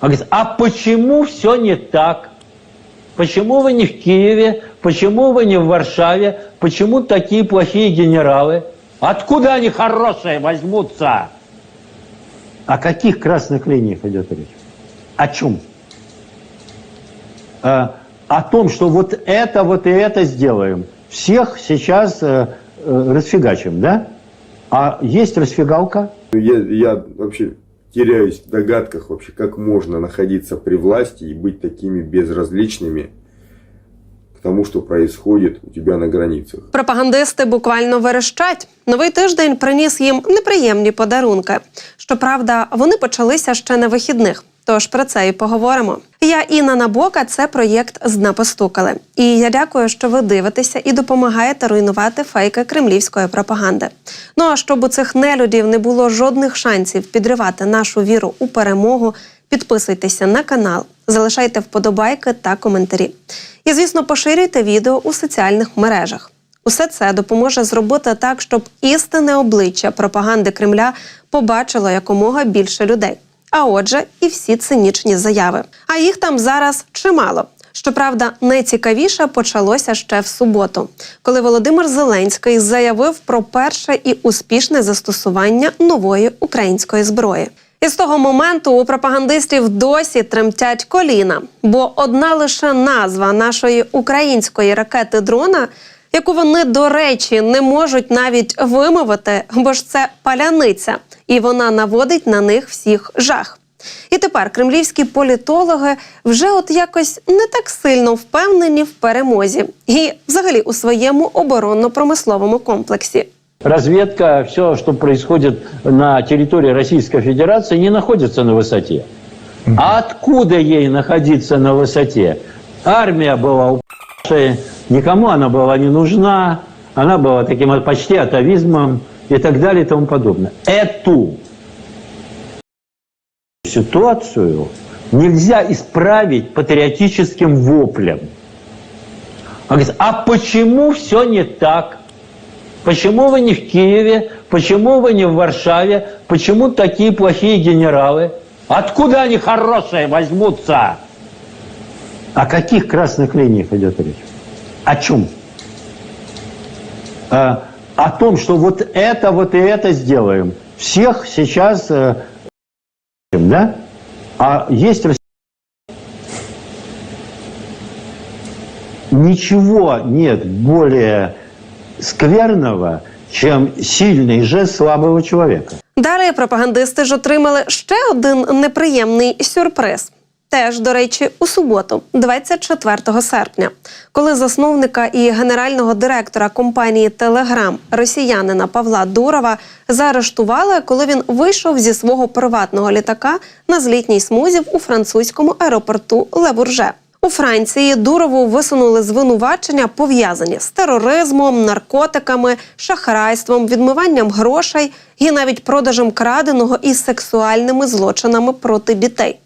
Он говорит, а почему все не так? Почему вы не в Киеве? Почему вы не в Варшаве? Почему такие плохие генералы? Откуда они хорошие возьмутся? О каких красных линиях идет речь? О чем? Э, о том, что вот это, вот и это сделаем. Всех сейчас э, э, расфигачим, да? А есть расфигалка? Я, я вообще теряюсь в догадках вообще, как можно находиться при власти и быть такими безразличными к тому, что происходит у тебя на границах. Пропагандисти буквально верещать. Новий тиждень приніс їм неприємні подарунки. Щоправда, вони почалися ще на вихідних. Тож про це і поговоримо. Я Інна Набока. Це проєкт «Зна постукали». І я дякую, що ви дивитеся і допомагаєте руйнувати фейки кремлівської пропаганди. Ну а щоб у цих нелюдів не було жодних шансів підривати нашу віру у перемогу, підписуйтеся на канал, залишайте вподобайки та коментарі. І, звісно, поширюйте відео у соціальних мережах. Усе це допоможе зробити так, щоб істинне обличчя пропаганди Кремля побачило якомога більше людей. А отже, і всі цинічні заяви. А їх там зараз чимало. Щоправда, найцікавіше почалося ще в суботу, коли Володимир Зеленський заявив про перше і успішне застосування нової української зброї. І з того моменту у пропагандистів досі тремтять коліна, бо одна лише назва нашої української ракети дрона, яку вони, до речі, не можуть навіть вимовити, бо ж це паляниця, і вона наводить на них всіх жах. І тепер кремлівські політологи вже от якось не так сильно впевнені в перемозі і, взагалі, у своєму оборонно-промисловому комплексі. Разведка, все, что происходит на территории Российской Федерации, не находится на высоте. А откуда ей находиться на высоте? Армия была упавшей, никому она была не нужна, она была таким почти атовизмом и так далее и тому подобное. Эту ситуацию нельзя исправить патриотическим воплем. Он говорит, а почему все не так? Почему вы не в Киеве? Почему вы не в Варшаве? Почему такие плохие генералы? Откуда они хорошие возьмутся? О каких красных линиях идет речь? О чем? Э, о том, что вот это, вот и это сделаем. Всех сейчас, э, да? А есть рас- Ничего нет более скверного, чем сильный жест слабого человека. Далі пропагандисти ж отримали ще один неприємний сюрприз. Теж, до речі, у суботу, 24 серпня, коли засновника і генерального директора компанії Телеграм росіянина Павла Дурова заарештували, коли він вийшов зі свого приватного літака на злітній смузі у французькому аеропорту Лебурже. У Франції Дурову висунули звинувачення, пов'язані з тероризмом, наркотиками, шахрайством, відмиванням грошей і навіть продажем краденого і сексуальними злочинами проти дітей.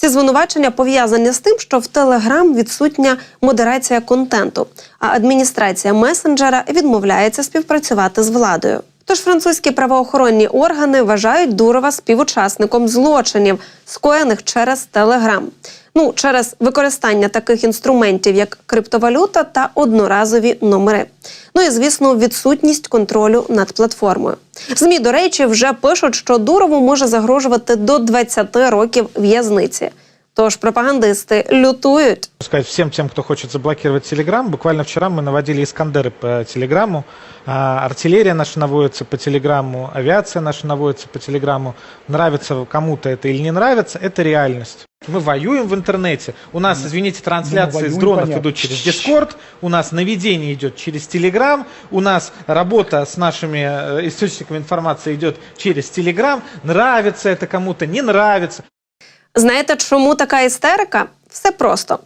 Ці звинувачення пов'язані з тим, що в Телеграм відсутня модерація контенту, а адміністрація месенджера відмовляється співпрацювати з владою. Тож французькі правоохоронні органи вважають Дурова співучасником злочинів, скоєних через Телеграм. Ну, через використання таких інструментів, як криптовалюта та одноразові номери. Ну і звісно, відсутність контролю над платформою. Змі, до речі, вже пишуть, що Дурову може загрожувати до 20 років в'язниці. Тож пропагандисти лютують. сказать всем тем, кто хочет заблокировать Телеграм. Буквально вчера мы наводили Искандеры по Телеграмму. А, Артиллерия наша наводится по Телеграмму, авиация наша наводится по Телеграмму. Нравится кому-то это или не нравится, это реальность. Мы воюем в интернете. У нас, извините, трансляции с воюем, дронов понятно. идут через Дискорд, у нас наведение идет через Телеграм, у нас работа с нашими э, источниками информации идет через Телеграм. Нравится это кому-то, не нравится. Знаєте, чому така істерика? Все просто.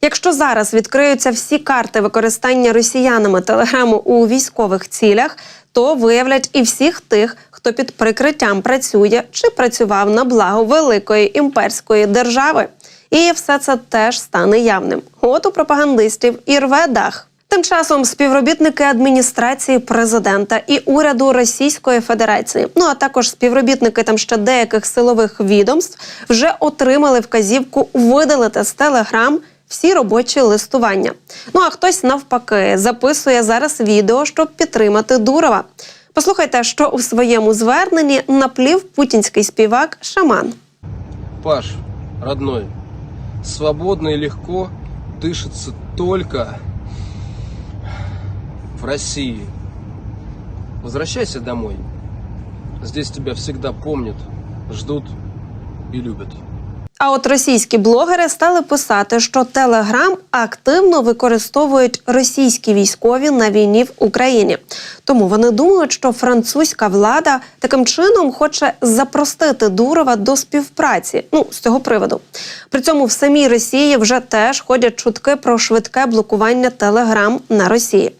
Якщо зараз відкриються всі карти використання росіянами телеграму у військових цілях, то виявлять і всіх тих, хто під прикриттям працює чи працював на благо великої імперської держави. І все це теж стане явним. От у пропагандистів і рве дах. Тим часом співробітники адміністрації президента і уряду Російської Федерації, ну а також співробітники там ще деяких силових відомств, вже отримали вказівку видалити з телеграм всі робочі листування. Ну а хтось навпаки записує зараз відео, щоб підтримати Дурова. Послухайте, що у своєму зверненні наплів путінський співак Шаман. Паш, родной, свободно и легко дышится только в России. Возвращайся домой. Здесь тебя всегда помнят, ждут и любят. А от російські блогери стали писати, що Телеграм активно використовують російські військові на війні в Україні. Тому вони думають, що французька влада таким чином хоче запростити Дурова до співпраці. Ну з цього приводу. При цьому в самій Росії вже теж ходять чутки про швидке блокування Телеграм на Росії.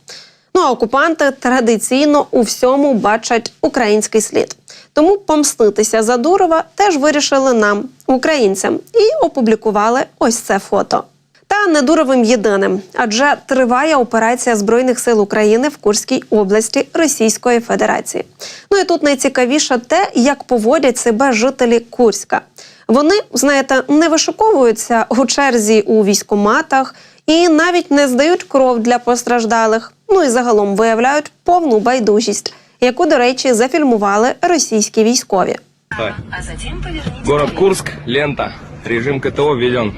Ну а окупанти традиційно у всьому бачать український слід. Тому помститися за Дурова теж вирішили нам, українцям, і опублікували ось це фото. Та не Дуровим єдиним, адже триває операція збройних сил України в Курській області Російської Федерації. Ну і тут найцікавіше те, як поводять себе жителі Курська. Вони, знаєте, не вишуковуються у черзі у військоматах і навіть не здають кров для постраждалих Ну і загалом виявляють повну байдужість, яку, до речі, зафільмували російські військові. Давай. а затем поверните Город налево. Курск, лента. Режим КТО введен.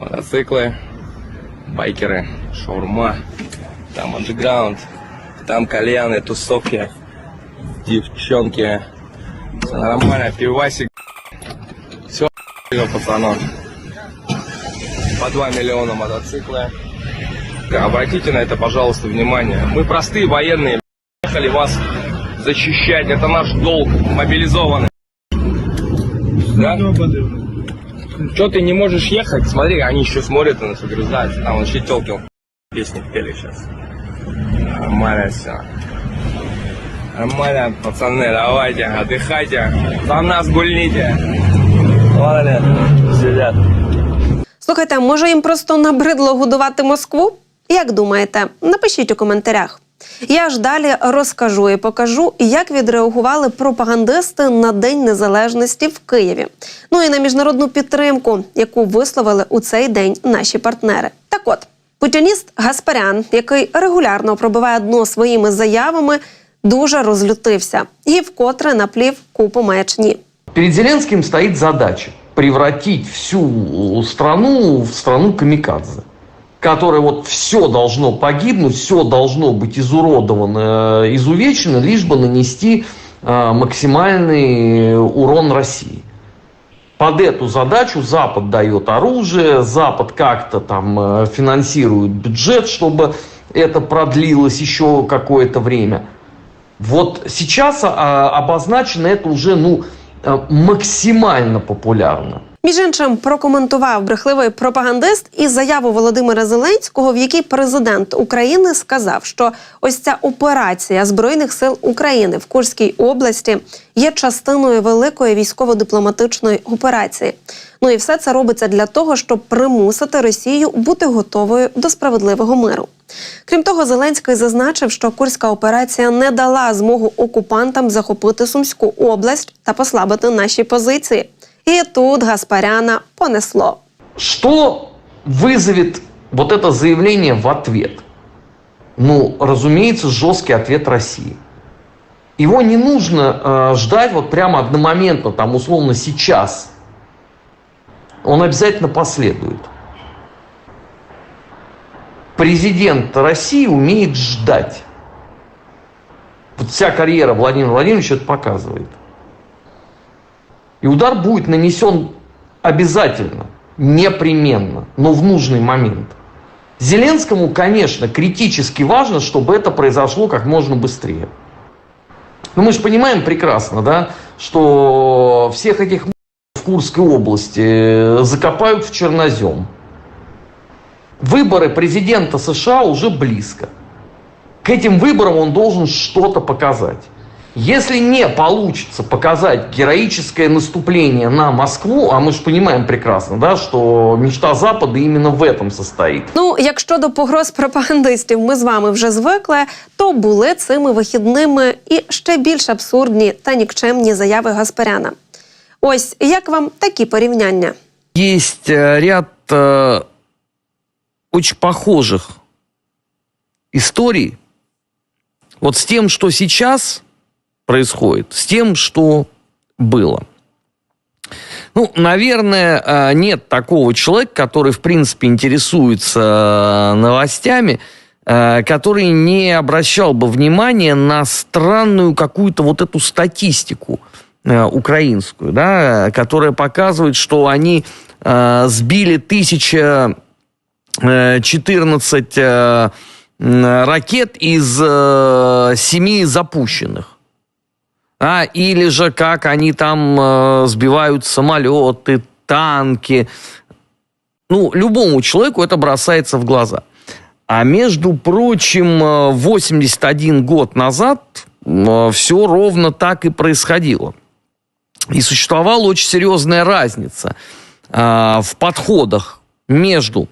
Мотоциклы, байкеры, шаурма, там андеграунд, там кальяны, тусовки, девчонки. Все нормально, пивасик. Все, пацанов. По 2 миллиона мотоциклы. Обратите на это, пожалуйста, внимание. Мы простые военные, ехали вас защищать. Это наш долг, мобилизованный. Да? Что ты не можешь ехать? Смотри, они еще смотрят на нас, огрызаются. Там вообще телки песни пели сейчас. Нормально все. Нормально, пацаны, давайте, отдыхайте. За нас гульните. Ладно, сидят. Слухайте, може їм просто набридло годувати Москву? Як думаєте? Напишіть у коментарях. Я ж далі розкажу і покажу, як відреагували пропагандисти на День Незалежності в Києві. Ну і на міжнародну підтримку, яку висловили у цей день наші партнери. Так от, путініст Гаспарян, який регулярно пробиває дно своїми заявами, дуже розлютився і вкотре наплів купу маячні. Перед Зеленским стоит задача превратить всю страну в страну камикадзе, которая вот все должно погибнуть, все должно быть изуродовано, э, изувечено, лишь бы нанести э, максимальный урон России. Под эту задачу Запад дает оружие, Запад как-то там э, финансирует бюджет, чтобы это продлилось еще какое-то время. Вот сейчас а, обозначено это уже ну, э, максимально популярно. Між іншим прокоментував брехливий пропагандист і заяву Володимира Зеленського, в якій президент України сказав, що ось ця операція збройних сил України в Курській області є частиною великої військово-дипломатичної операції. Ну і все це робиться для того, щоб примусити Росію бути готовою до справедливого миру. Крім того, Зеленський зазначив, що курська операція не дала змогу окупантам захопити Сумську область та послабити наші позиції. І тут Гаспаряна понесло. Что вызовет вот это заявление в ответ? Ну, разумеется, жесткий ответ России. Его не нужно э, ждать вот прямо одномоментно, там условно сейчас. Он обязательно последует. Президент России умеет ждать. Вот вся карьера Владимира Владимировича это показывает. И удар будет нанесен обязательно, непременно, но в нужный момент. Зеленскому, конечно, критически важно, чтобы это произошло как можно быстрее. Но мы же понимаем прекрасно, да, что всех этих в Курской области э, закопают в чернозем. Выборы президента США уже близко. К этим выборам он должен что-то показать. Если не получится показать героическое наступление на Москву, а мы же понимаем прекрасно, да, что мечта Запада именно в этом состоит. Ну, якщо до погроз пропагандистів ми з вами вже звикли, то були цими вихідними і ще більш абсурдні та нікчемні заяви Гаспаряна. Ось як вам такі порівняння? Есть э, ряд э, очень похожих историй вот с тем, что сейчас Происходит, с тем, что было. Ну, наверное, э, нет такого человека, который, в принципе, интересуется э, новостями, э, который не обращал бы внимания на странную какую-то вот эту статистику украинскую, да, которая показывает, что они сбили 1014 э, м, ракет из семи запущенных. А, или же как они там э, сбивают самолеты, танки. Ну, любому человеку это бросается в глаза. А между прочим, э, 81 год назад все ровно так и происходило. И существовала очень серьезная разница э, в подходах между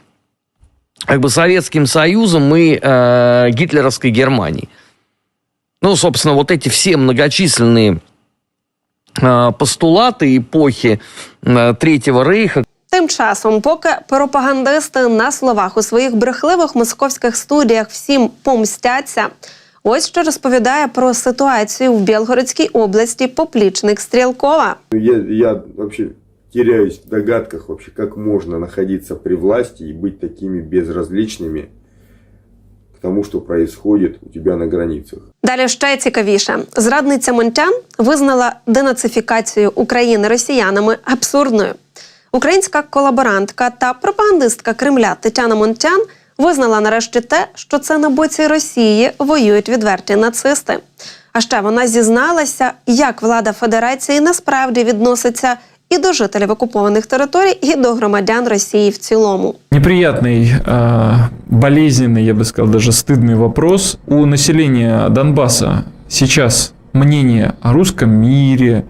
как бы Советским Союзом и э, гитлеровской Германией. Ну, собственно, вот эти все многочисленные э, постулаты эпохи э, Третьего Рейха, Тим часом, поки пропагандисти на словах у своїх брехливих московських студіях всім помстяться, ось що розповідає про ситуацію в Білгородській області поплічник Стрілкова. Ну, Я, я вообще теряюсь в догадках вообще, как можно находиться при власти и быть такими безразличными к тому, что происходит у тебя на границах. Далі ще цікавіше. Зрадниця Монтян визнала денацифікацію України росіянами абсурдною. Українська колаборантка та пропагандистка Кремля Тетяна Монтян визнала нарешті те, що це на боці Росії воюють відверті нацисти. А ще вона зізналася, як влада Федерації насправді відноситься і до жителів окупованих територій, і до громадян Росії в цілому. Неприятный, э, болезненный, я бы сказал, даже стыдный вопрос. У населения Донбасса сейчас мнение о русском мире,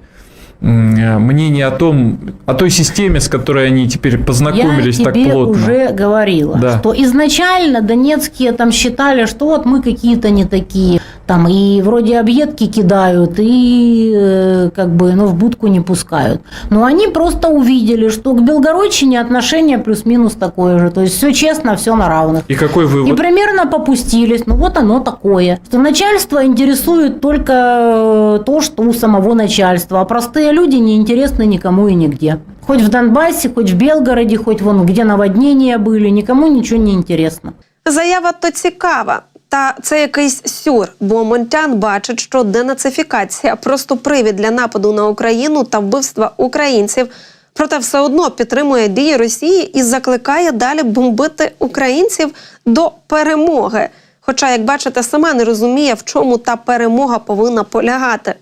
м, э, мнение о том, о той системе, с которой они теперь познакомились Я так тебе плотно. уже говорила, Да. что изначально донецкие там считали, что вот мы какие-то не такие, там и вроде объедки кидают, и э, как бы, ну, в будку не пускают. Но они просто увидели, что к Белгородчине отношение плюс-минус такое же. То есть все честно, все на равных. И какой И вывод? примерно попустились. Ну вот оно такое. Что начальство интересует только э, то, что у самого начальства. А простые люди не интересны никому и нигде. Хоть в Донбассе, хоть в Белгороде, хоть вон где наводнения были, никому ничего не интересно. Заява то цікава. Та це якийсь сюр, бо Монтян бачить, що денацифікація просто привід для нападу на Україну та вбивства українців. Проте все одно підтримує дії Росії і закликає далі бомбити українців до перемоги. Хоча, як бачите, сама не розуміє, в чому та перемога повинна полягати.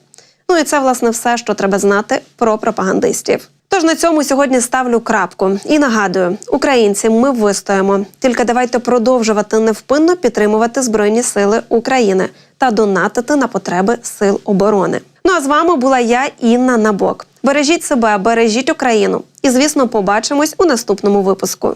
Ну і це власне все, що треба знати про пропагандистів. Тож на цьому сьогодні ставлю крапку і нагадую, українці, ми вистоїмо. Тільки давайте продовжувати невпинно підтримувати Збройні Сили України та донатити на потреби сил оборони. Ну а з вами була я, Інна Набок. Бережіть себе, бережіть Україну. І звісно, побачимось у наступному випуску.